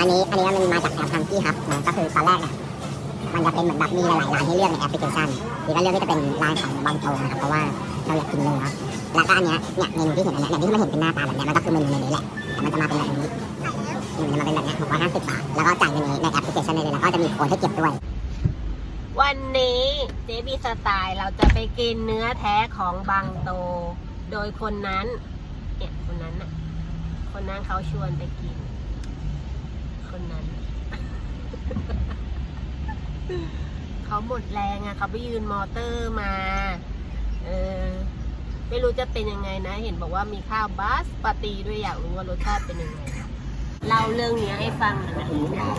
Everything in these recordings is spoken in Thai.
อันนี้อันนี้มันมาจากแอปทังกี้ครับนะก็คือตอนแรกเนี่ยมันจะเป็นเหมือนแบบมีหลายๆร้านให้เลือกในแอปพลิเคชันทีก็เลือกที่จะเป็นร้านของบางโตนะครับเพราะว่าเราอยากกินเนื้อแล้วก็อันเนี้ยเนี่ยเมนูที่เห็นอันเนี้ยเนี่ยที่มันเห็นเป็นหน้าตาแบบเนี้ยมันก็คือเมนูในนี้แหละแต่มันจะมาเป็นแบบนี้มันมาเป็นแบบเนี้ยหกร้อยห้าสิบบาทแล้วก็จ่ายเงินในแอปพลิเคชันเลยแล้วก็จะมีโค้ดให้เก็บด้วยวันนี้เจบีสไตล์เราจะไปกินเนื้อแท้ของบางโต โดยคนนั้นเนี่ยคนนั้นน่ะคนนั้นเขาชวนไปกินนั้น เขาหมดแรงอะเขาไปยืนมอเตอร์มา เออไม่รู้จะเป็นยังไงนะ เห็นบอกว่ามีข้าวบาสปาตีด้วยอยากรู้ว่ารสชาติเป็นยังไงเล่าเรื่องนี้ให้ฟังหน่อยนะ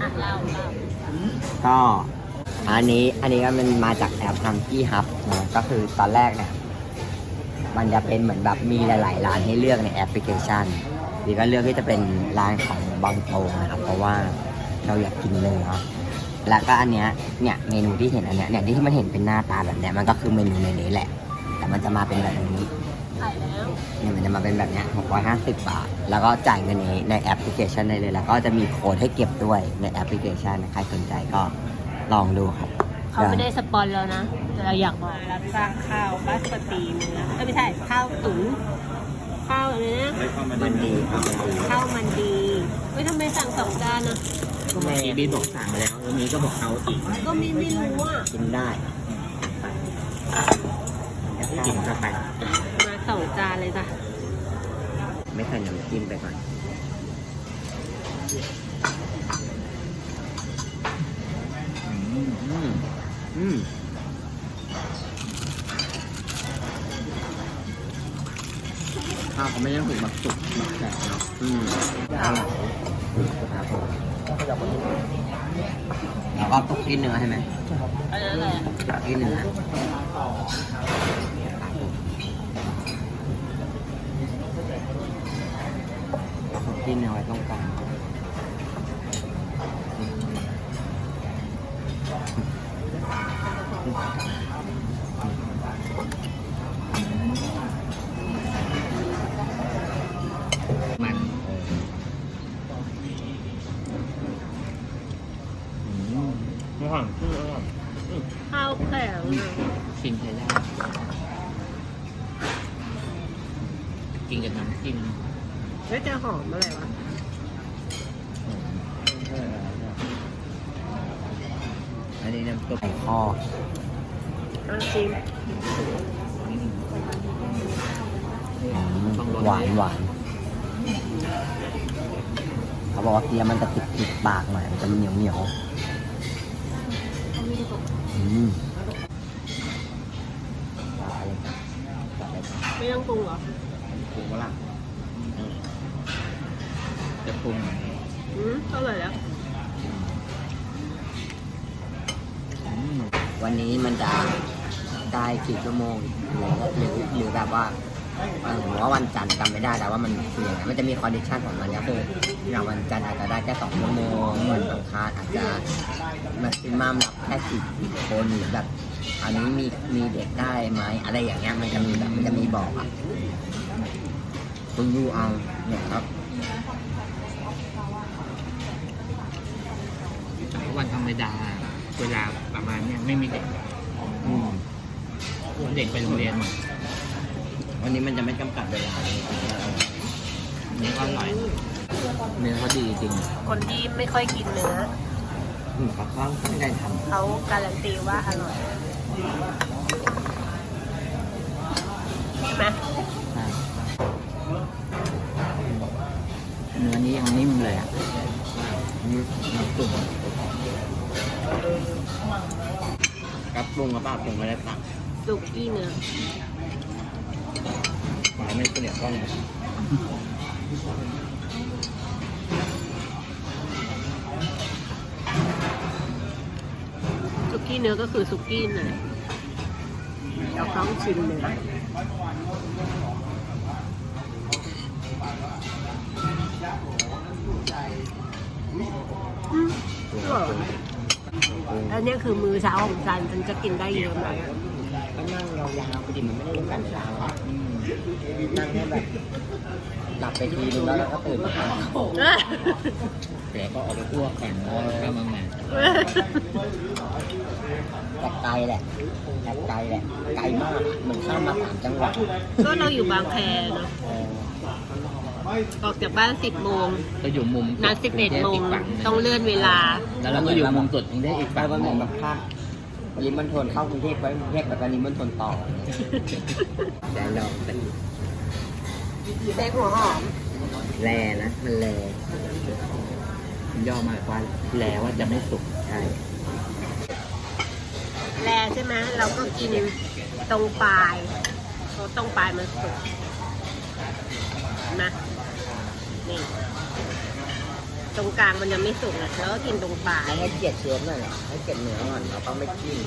อะเล่าเล่าก็อันนี้อันนี้ก็มันมาจากแอปทังกี้ฮับนะก็คือตอนแรกเนี่ยมันจะเป็นเหมือนแบบมีหลาย ๆ ร้านให้เลือกในแอปพลิเคชันดีก็เลือกที่จะเป็นร้านของบางโตนะครับ เพราะว่า เราอยากกินเนื้อแล้วก็อันเนี้ยเนี่ยเมนูที่เห็นอันเนี้ยเนี่ยที่มันเห็นเป็นหน้าตาแบบเนี้ยมันก็คือเมนูในนี้แหละ แต่มันจะมาเป็นแบบนี้ถ่ายแล้วเนี่ยมันจะมาเป็นแบบเนี้ย650 บาท แล้วก็จ่ายเงินในในแอปพลิเคชันได้เลย แล้วก็จะมีโค้ดให้เก็บด้วยในแอปพลิเคชันนะใครสนใจก็ลองดูครับ เขาไม่ได้สปอนแล้วนะแต่เราอยากบอกรับสร้างข้าวบัสปาตีเนื้อเอ้ยไม่ใช่ข้าวตุ๋นข้าวอะไรนะมันดีครับมันดีข้าวมันดีเฮ้ยทำไมสั่งสองจานอะ ก็ไม่บีบอกสั่งแล้วแล้วมีก็บอกเอาอีกก็ไม่ไม่รู้อะกินได้กินก็ไปมาสองจานเลยจ้ะไม่ใส่น้ำจิ้มไปก่อนอืมอืมอืมข้าวเขาไม่ได้ถูกแบบสุกแบบแฉะเนาะอืมครับผม แล้วก็ตกที่เนื้อใช่ไหมอันนั้อะไรอะตกที่เนื้อกที่เนื้อไว้ตรงกลาง มไม่ห่างชื่ออร่อยข้าวแข็งอะชิมใช้ได้กินกับน้ำจิ้มแล้วจะหอมอะไรวะอันนี้น้ำซุปไก่ข้อเอาชิมหวานหวานเขาบอกว่าเกี๊ยวมันจะติดติดปากหน่อยมันจะเหนียวเหนียว อืมไม่ต้องปรุงเหรอปรุงว่าล่ะจะปรุงอืมอร่อยแล้ววันนี้มันจะได้กี่ชั่วโมงหรือหรือหรือแบบว่าเออผมว่าวันจันทร์จำไม่ได้แต่ว่ามันคืออย่างไรมันจะมีคอนดิชันของมันก็คืออย่างวันจันทร์อาจจะได้แค่สองชั่วโมงวันอังคารอาจจะ แม็กซิมัมรับแค่สิบคนหรือแบบอันนี้มีมีเด็กได้ไหมอะไรอย่างเงี้ยมันจะมีแบบมันจะมีบอกอะคุณดูเอาเนี่ยครับวันธรรมดาเวลาประมาณเนี้ยไม่มีเด็กอืมเด็กไปโรงเรียนหมดวันนี้มันจะไม่จำกัดเวลาเลยอันนี้ก็อร่อยเนื้อเขาดีจริง คนที่ไม่ค่อยกินเนื้อ อืมเขาก็ไม่ได้ทำเขาการันตีว่าอร่อยใช่ไหมเนื้อนี้ยังนิ่มเลยอะนี่น้ำซุปครับปรุงกับป้าปรุงไม่ได้ตักสุกี้เนื้อหมายไม่เกลียดกล้องนะ กี้เนื้อก็คือสุกี้นั่นแหละเราต้องชิมเนื้ออืมอร่อยอันนี้คือมือเช้าของฉันฉันจะกินได้เยอะไหมอะก็นั่งยาวๆพอดีมันไม่ได้จำกัดเวลาหรอกนั่งแค่แบบหลับไปทีนึงแล้วเราก็ตื่นมาแต่ก็ออกไปอ้วกกันแล้วก็มาใหม่ แต่ไกลแหละแต่ไกลแหละไกลมากเหมือนข้ามมาสามจังหวัดก็เราอยู่บางแคเนาะเออออกจากบ้านสิบโมงก็อยู่มุมนัดสิบเอ็ดโมงต้องเลื่อนเวลา แล้วเราก็อยู่มุมสุดกรุงเทพอีกไปฝั่งวันหเหมืนึ่องนแบบภาคปริมณฑลเข้ากรุงเทพไปกรุงเทพไปปริมณฑลต่อแต่ลองเป็นเซ็กหัวหอมแลนะมันแลย่อมาว่าแลว่าจะไม่สุกใช่ แลใช่ไหมเราก็กินตรงปลายเพราะตรงปลายมันสุกนะนี่ตรงกลางมันยังไม่สุกนะแล้วก็กินตรงปลายให้เกียรติเชฟหน่อยแหละให้เกียรติเนื้อก่อนเราต้องไม่จิ้ม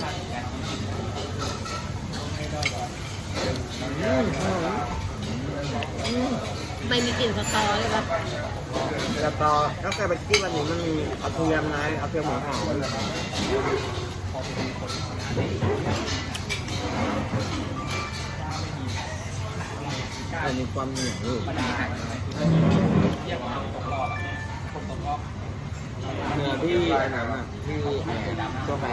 ไม่มีกลิ่นสตอเลยปะแล้วก็ถ้าเกิดไปจิ้มวันนี้มันมีเอาเทียมนะเอาเทียมหัวหอม อันนี้ความเหนียวอยู่เนื้อที่อันนั้นอะที่อะไรตัวแปร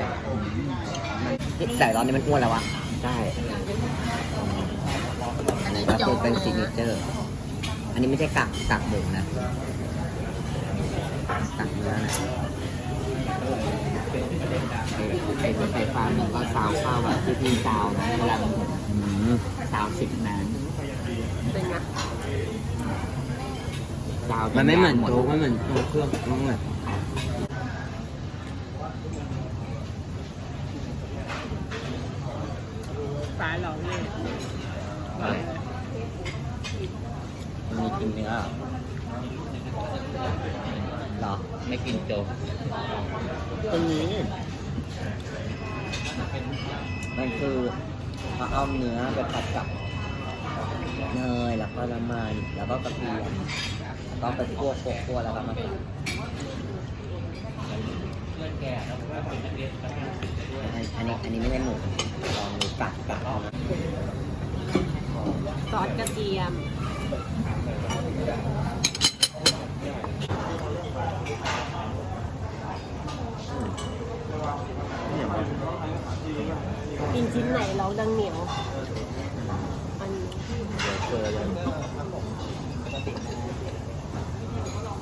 แต่ตอนนี้มันอ้วนแล้ววะใช่อันนี้ก็คือเป็นซิกเนเจอร์ อันนี้ไม่ใช่กักกักหมูนะกักเนื้อนะ ไอ้รถไฟฟ้ามันก็ซาวข้าวแบบที่พี่ซาวนะเวลามันหมดซาวสิบนานเป็นไงซาวจมันไม่เหมือนโจ๊กไม่เหมือนโจ๊กเครื่องมันเหมือนปลาหลอกเลยมันมีกินเนื้อเหรอ ไม่กินโจ๊กตรงนี้ มันคือเขาเอาเนื้อไปผัดกับเนยแล้วก็น้ำมันแล้วก็กระเทียมแล้วก็ไปคั่วคั่วคั่วแล้วก็มาใส่อันนี้อันนี้ไม่ใช่หมูลองดูกัดกัดเอนซอสกระเทียม ชิ้นไหนเราดังเหนียว อันเบอร์เลย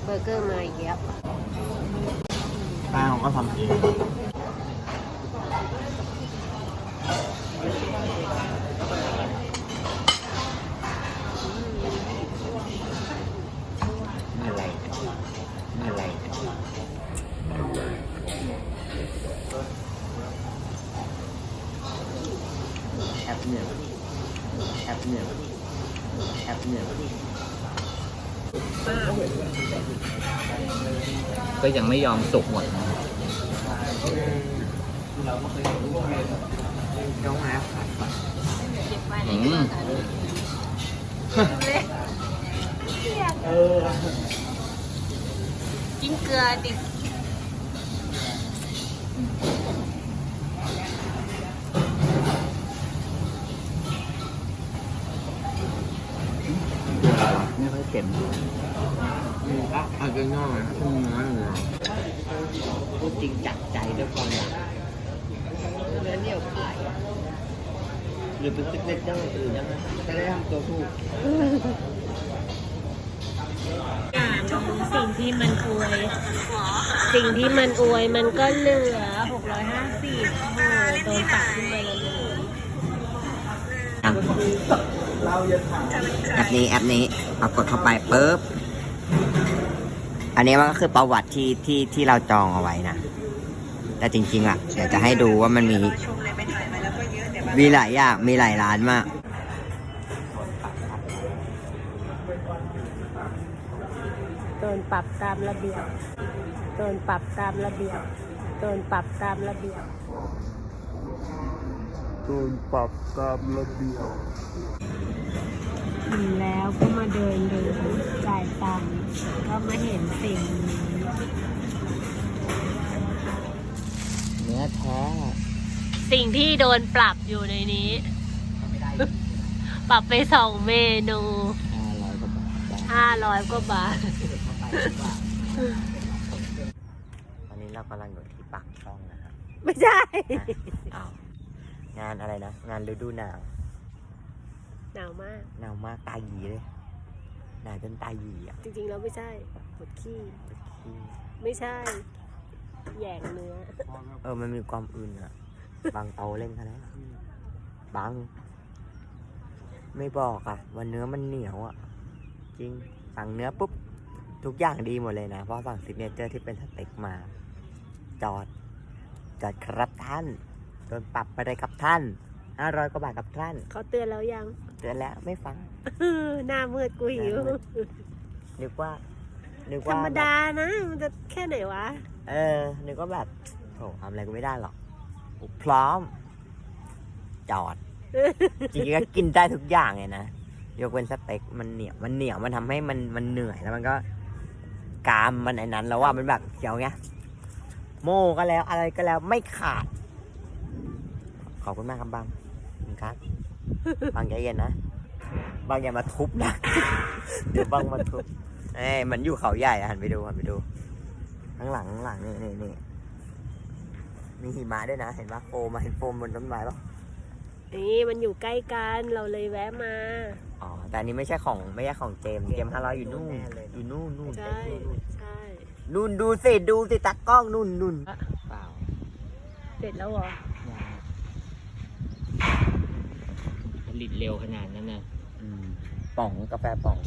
เบอร์เกอร์มาอีกแล้วป้าเขาก็ทำอะไรอะไร แอปหนึ่งแอปหนึ่งแอปหนึ่งก็ยังไม่ยอมสุกหมดนะน้องแอปอืมกินเกลือดิ ไม่ค่อยเค็ม อาจจะ น้อยคงน้อยเลยพูดจริงจัดใจด้วยความรักเนื้อเนียวไก่หรือเป็นซิกเนเจอร์อื่นยังไงจะได้ทำตัวถูกสิ่งที่มันอวย สิ่งที่มันอวยมันก็เหลือ 650โอ้โหโดนตัดขึ้นไปแล้วเลยแอปนี้แอปนี้เอากดเข้าไปปุ๊บ อันนี้มันก็คือประวัติที่ที่ที่เราจองเอาไว้นะ แต่จริงๆอะเดี๋ยวจะให้ดูว่ามันมีมีหลายอย่างมีหลายร้านมาก โดนปรับตามระเบียบ โดนปรับตามระเบียบ โดนปรับตามระเบียบ โดนปรับตามระเบียบ ถึงแล้วก็มาเดินดูจ่ายตังค์ก็มาเห็นสิ่งนี้เนื้อแท้สิ่งที่โดนปรับอยู่ในนี้ปรับไปสองเมนูห้าร้อยกว่าบาทได้ห้าร้อยกว่าบาท ตอนนี้เรากำลังอยู่ที่ปากช่องนะครับไม่ใช่ อ้าวงานอะไรนะ งานฤดูหนาว หนาวมาก หนาวมากตาหยีเลย หนาวจนตาหยีอะจริงๆแล้วไม่ใช่ปวดขี้ขี้ ไม่ใช่ แหย่งเนื้อ เออ มันมีความอื่นอะ บางเตาเล่นกันแล้วบาง ไม่บอกอะ วันเนื้อมันเหนียวอะ จริง สั่งเนื้อปุ๊บ ทุกอย่างดีหมดเลยนะ เพราะสั่งซิกเนเจอร์ที่เป็นสเต็กมา จอด จอดครับท่าน โดนปรับไปเลยครับท่าน ห้าร้อยกว่าบาทครับท่านเขาเตือนแล้วยัง เตือนแล้วไม่ฟังหน้ามืดกูหิวหน้ามืดนึกว่านึกธรว่ารมดานะ มันจะแค่ไหนวะ เออ นึกว่าแบบโถทำอะไรกูไม่ได้หรอกกูพร้อม จอด จริงๆก็กินได้ทุกอย่างเลยนะ ยกเว้นสเต็กมันเหนียว มันเหนียว มันทำให้มันมันเหนื่อยแล้วมันก็กรามมันไอ้นั้นแล้วว่ามันแบบเขียวไง โม่ก็แล้วอะไรก็แล้วไม่ขาด ขอบคุณมากครับบังขอบ คุณครับบังใจเย็นนะบังอย่ามาทุบนะเดี๋ยวบังมาทุบเอ้ยมันอยู่เขาใหญ่อะหันไปดูหันไปดูข้างหลังข้างหลังนี่นี่นี่มีหิมะด้วยนะ เห็นปะโฟมมาเห็นโฟมบนต้นไม้ปะนี่มันอยู่ใกล้กันเราเลยแวะมา อ๋อ แต่อันนี้ไม่ใช่ของไม่ใช่ของเจมส์เจมห้าร้อยอยู่นู่นอยู่นู่นนู่นใช่ใช่นู่นดูสิดูสิตากล้องนู่นนู่นเปล่าเสร็จแล้วเหรอ ผลิตเร็วขนาดนั้นนะ อืม ป่องกาแฟป่อง